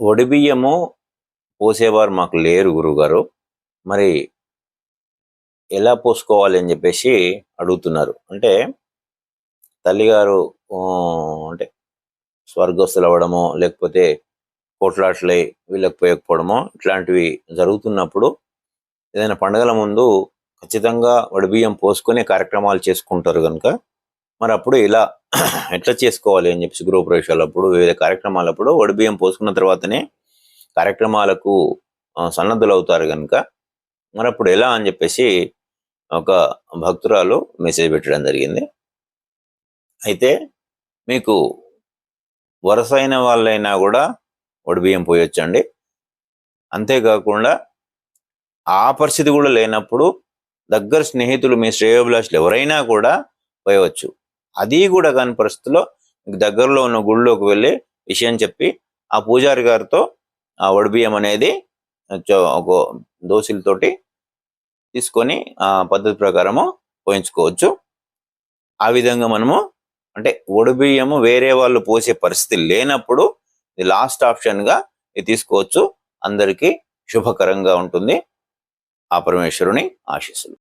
ఒడిబియ్యము పోసేవారు మాకు లేరు గురుగారు మరి ఎలా పోసుకోవాలి అని చెప్పేసి అడుగుతున్నారు. అంటే తల్లిగారు అంటే స్వర్గస్థులు అవ్వడమో లేకపోతే కోట్లాట్లై వీళ్ళకి పోయకపోవడమో ఇట్లాంటివి జరుగుతున్నప్పుడు ఏదైనా పండగల ముందు ఖచ్చితంగా వడిబియ్యం పోసుకునే కార్యక్రమాలు చేసుకుంటారు కనుక మరి అప్పుడు ఇలా ఎట్లా చేసుకోవాలి అని చెప్పేసి గృహప్రవేశాలప్పుడు వివిధ కార్యక్రమాలప్పుడు వడిబియ్యం పోసుకున్న తర్వాతనే కార్యక్రమాలకు సన్నద్ధులు అవుతారు కనుక మరి అప్పుడు ఎలా అని చెప్పేసి ఒక భక్తురాలు మెసేజ్ పెట్టడం జరిగింది. అయితే మీకు వరుస అయిన వాళ్ళైనా కూడా వడిబియ్యం పోయొచ్చండి. అంతేకాకుండా ఆ పరిస్థితి కూడా లేనప్పుడు దగ్గర స్నేహితులు మీ శ్రేయోభిలాషులు ఎవరైనా కూడా పోయవచ్చు. అది కూడా కాని పరిస్థితిలో దగ్గరలో ఉన్న గుళ్ళోకి వెళ్ళి విషయం చెప్పి ఆ పూజారి గారితో ఆ వడిబియ్యం అనేది ఒక దోశలతోటి తీసుకొని ఆ పద్ధతి ప్రకారము పోయించుకోవచ్చు. ఆ విధంగా మనము అంటే ఒడిబియ్యము వేరే వాళ్ళు పోసే పరిస్థితి లేనప్పుడు ఇది లాస్ట్ ఆప్షన్గా ఇది తీసుకోవచ్చు. అందరికీ శుభకరంగా ఉంటుంది. ఆ పరమేశ్వరుని ఆశీస్సులు.